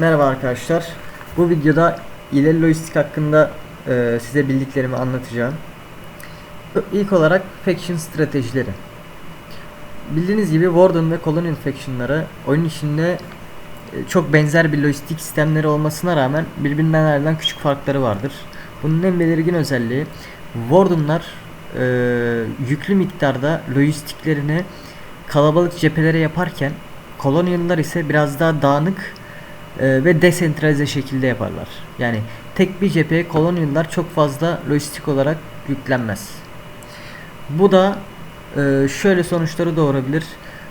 Merhaba arkadaşlar. Bu videoda ileri lojistik hakkında e, size bildiklerimi anlatacağım. İlk olarak faction stratejileri. Bildiğiniz gibi Warden ve Colonial factionları oyun içinde e, çok benzer bir lojistik sistemleri olmasına rağmen birbirinden ayrılan küçük farkları vardır. Bunun en belirgin özelliği Warden'lar e, yüklü miktarda lojistiklerini kalabalık cephelere yaparken Colonial'lar ise biraz daha dağınık e, ve desentralize şekilde yaparlar. Yani tek bir cepheye Colonial'lar çok fazla lojistik olarak yüklenmez. Bu da e, şöyle sonuçları doğurabilir.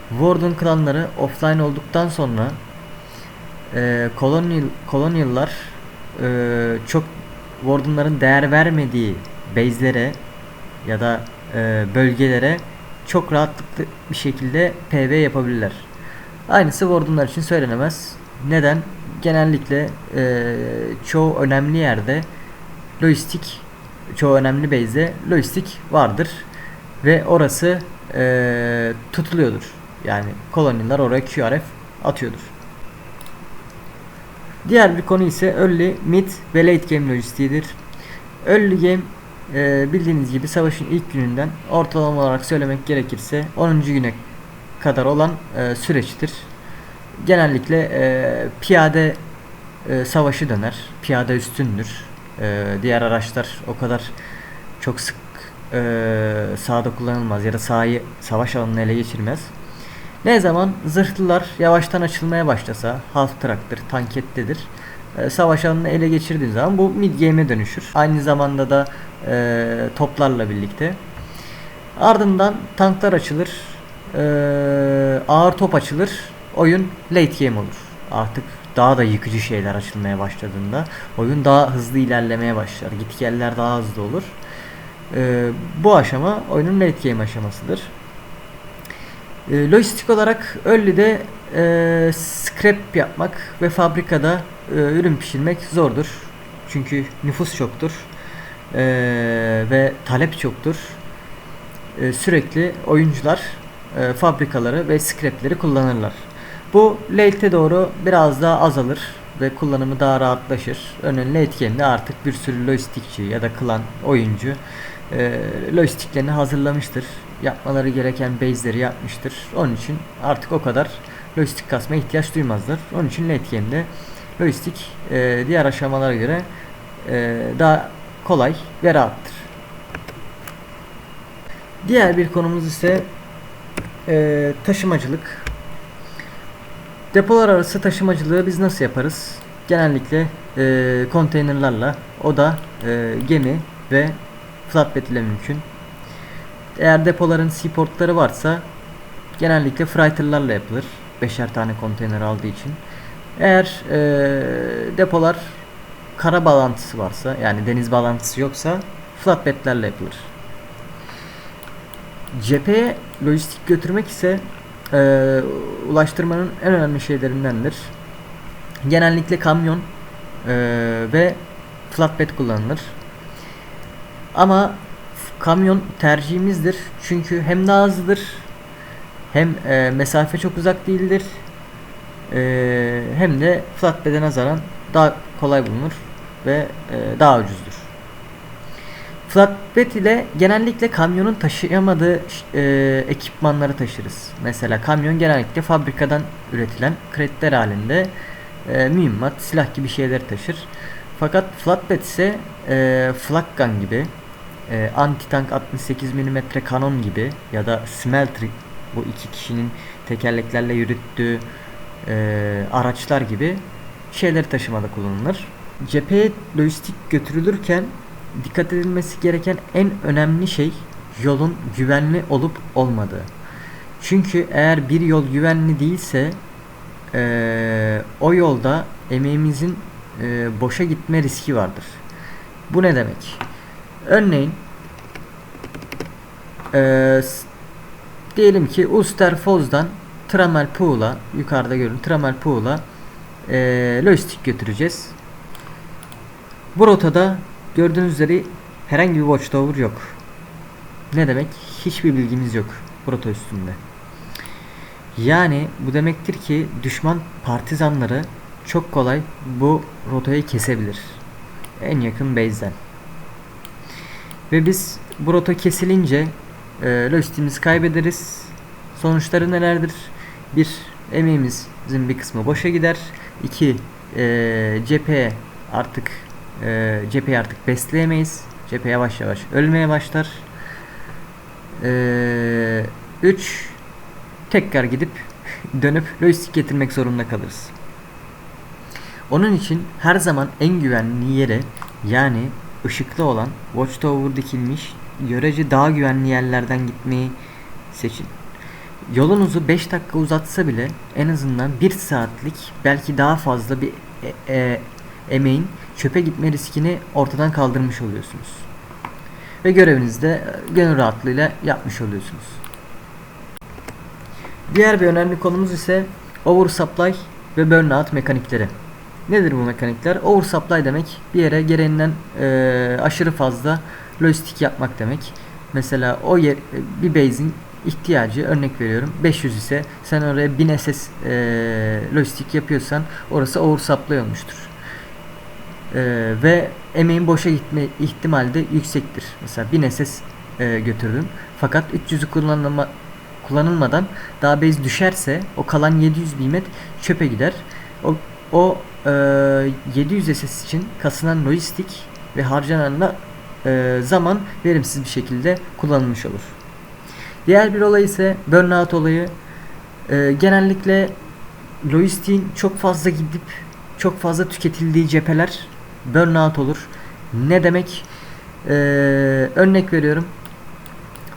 Warden klanları offline olduktan sonra e, Colonial, Colonial'lar e, çok Warden'ların değer vermediği base'lere ya da e, bölgelere çok rahatlıkla bir şekilde PV yapabilirler. Aynısı Warden'lar için söylenemez. Neden? Genellikle e, çoğu önemli yerde lojistik, çoğu önemli base'de lojistik vardır ve orası e, tutuluyordur. Yani koloniler oraya QRF atıyordur. Diğer bir konu ise early, mid ve late game lojistiğidir. Early game e, bildiğiniz gibi savaşın ilk gününden ortalama olarak söylemek gerekirse 10. güne kadar olan e, süreçtir. Genellikle e, piyade e, savaşı döner. Piyade üstündür. E, diğer araçlar o kadar çok sık e, sahada kullanılmaz ya da sahayı savaş alanını ele geçirmez. Ne zaman zırhlılar yavaştan açılmaya başlasa, half track'tır, tankettedir. E, savaş alanını ele geçirdiği zaman bu mid game'e dönüşür. Aynı zamanda da e, toplarla birlikte. Ardından tanklar açılır, e, ağır top açılır, oyun late game olur. Artık daha da yıkıcı şeyler açılmaya başladığında oyun daha hızlı ilerlemeye başlar. Gitgeller daha hızlı olur. E, bu aşama oyunun late game aşamasıdır. E, lojistik olarak early'de e, scrap yapmak ve fabrikada e, ürün pişirmek zordur. Çünkü nüfus çoktur e, ve talep çoktur. E, sürekli oyuncular e, fabrikaları ve scrapleri kullanırlar. Bu late'e doğru biraz daha azalır ve kullanımı daha rahatlaşır. Late game'de artık bir sürü lojistikçi ya da klan oyuncu e, lojistiklerini hazırlamıştır. Yapmaları gereken base'leri yapmıştır. Onun için artık o kadar lojistik kasmaya ihtiyaç duymazlar. Onun için game'de lojistik e, diğer aşamalara göre e, daha kolay ve rahattır. Diğer bir konumuz ise e, taşımacılık. Depolar arası taşımacılığı biz nasıl yaparız? Genellikle e, konteynerlarla, o da e, gemi ve flatbed ile mümkün. Eğer depoların seaportları varsa genellikle freighterlarla yapılır. Beşer tane konteyner aldığı için. Eğer e, depolar kara bağlantısı varsa yani deniz bağlantısı yoksa flatbedlerle yapılır. Cepheye lojistik götürmek ise e, ulaştırmanın en önemli şeylerindendir. Genellikle kamyon e, ve flatbed kullanılır. Ama kamyon tercihimizdir. Çünkü hem daha hızlıdır hem e, mesafe çok uzak değildir. E, hem de flatbed'e nazaran daha kolay bulunur ve e, daha ucuzdur. Flatbed ile genellikle kamyonun taşıyamadığı e, ekipmanları taşırız. Mesela kamyon genellikle fabrikadan üretilen kreditler halinde e, mühimmat, silah gibi şeyler taşır. Fakat flatbed ise e, flak gun gibi, e, anti-tank 68 mm kanon gibi ya da smelter bu iki kişinin tekerleklerle yürüttüğü e, araçlar gibi şeyleri taşımada kullanılır. Cepheye lojistik götürülürken dikkat edilmesi gereken en önemli şey yolun güvenli olup olmadığı. Çünkü eğer bir yol güvenli değilse e, o yolda emeğimizin e, boşa gitme riski vardır. Bu ne demek? Örneğin e, diyelim ki Usterfoz'dan Tramelpool'a yukarıda görün Tramelpool'a e, lojistik götüreceğiz. Bu rotada gördüğünüz üzere herhangi bir watchtower yok. Ne demek? Hiçbir bilgimiz yok bu rota üstünde. Yani bu demektir ki düşman partizanları çok kolay bu rotayı kesebilir. En yakın base'den. Ve biz bu rota kesilince e, lojistimizi kaybederiz. Sonuçları nelerdir? Bir, emeğimizin bir kısmı boşa gider. İki, e, cepheye artık e, cepheyi artık besleyemeyiz. Cephe yavaş yavaş ölmeye başlar. 3 tekrar gidip dönüp lojistik getirmek zorunda kalırız. Onun için her zaman en güvenli yere yani ışıklı olan watchtower dikilmiş görece daha güvenli yerlerden gitmeyi seçin. Yolunuzu 5 dakika uzatsa bile en azından 1 saatlik belki daha fazla bir e- e- emeğin çöpe gitme riskini ortadan kaldırmış oluyorsunuz. Ve görevinizi de e, gönül rahatlığıyla yapmış oluyorsunuz. Diğer bir önemli konumuz ise oversupply ve burnout mekanikleri. Nedir bu mekanikler? Oversupply demek bir yere gereğinden e, aşırı fazla lojistik yapmak demek. Mesela o yer bir base'in ihtiyacı örnek veriyorum 500 ise sen oraya 1000 SS e, lojistik yapıyorsan orası oversupply olmuştur. E, ve emeğin boşa gitme ihtimali de yüksektir. Mesela 1000 SS e, götürdün fakat 300'ü kullanılma, kullanılmadan daha base düşerse o kalan 700 bimet çöpe gider. O, o e, 700 SS için kasılan lojistik ve harcanan e, zaman verimsiz bir şekilde kullanılmış olur. Diğer bir olay ise burnout olayı. E, genellikle lojistiğin çok fazla gidip çok fazla tüketildiği cepheler burnout olur. Ne demek? E, örnek veriyorum.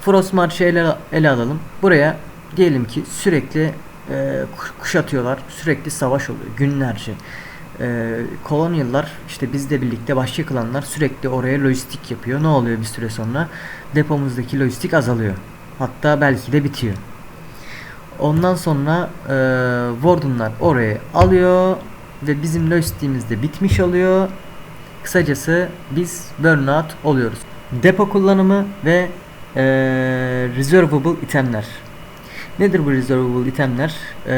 Frost March'ı ele, ele alalım. Buraya diyelim ki sürekli e, kuşatıyorlar. Sürekli savaş oluyor. Günlerce. E, kolonyalılar işte bizle birlikte başka klanlar sürekli oraya lojistik yapıyor. Ne oluyor bir süre sonra? Depomuzdaki lojistik azalıyor. Hatta belki de bitiyor. Ondan sonra e, Warden'lar oraya alıyor ve bizim lojistiğimiz de bitmiş oluyor. Kısacası biz burnout oluyoruz. Depo kullanımı ve e, reservable itemler. Nedir bu reservable itemler? E,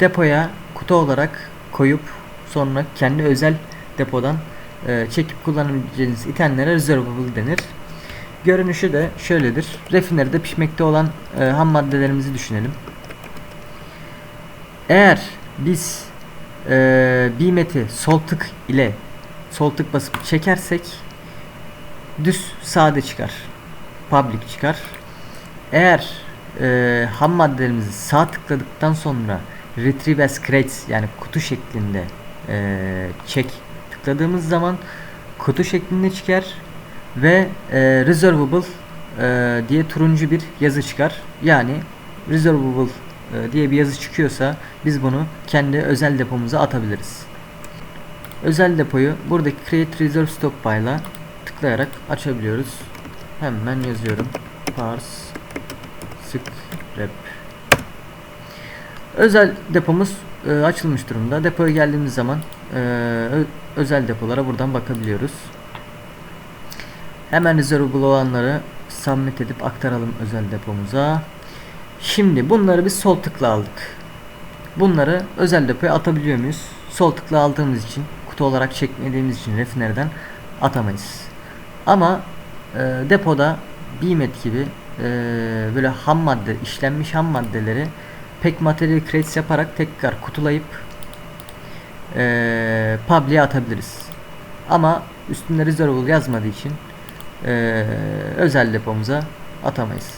depoya kutu olarak koyup sonra kendi özel depodan e, çekip kullanabileceğiniz itemlere reservable denir. Görünüşü de şöyledir. Refineride pişmekte olan e, ham maddelerimizi düşünelim. Eğer biz e, bimeti sol tık ile sol tık basıp çekersek düz sade çıkar. Public çıkar. Eğer e, ham maddelerimizi sağ tıkladıktan sonra retrieve as crates yani kutu şeklinde e, çek tıkladığımız zaman kutu şeklinde çıkar ve e, reservable e, diye turuncu bir yazı çıkar. Yani reservable e, diye bir yazı çıkıyorsa biz bunu kendi özel depomuza atabiliriz. Özel depoyu buradaki create reserve stockpile'a tıklayarak açabiliyoruz. Hemen yazıyorum. Parse scrap Özel depomuz e, açılmış durumda. Depoya geldiğimiz zaman e, özel depolara buradan bakabiliyoruz. Hemen reservable olanları submit edip aktaralım özel depomuza. Şimdi bunları biz sol tıkla aldık. Bunları özel depoya atabiliyor muyuz? Sol tıkla aldığımız için kutu olarak çekmediğimiz için refinerden atamayız. Ama e, depoda Bimet gibi e, böyle ham madde işlenmiş ham maddeleri pek materyal crates yaparak tekrar kutulayıp e, public'e atabiliriz. Ama üstünde reservable yazmadığı için e, özel depomuza atamayız.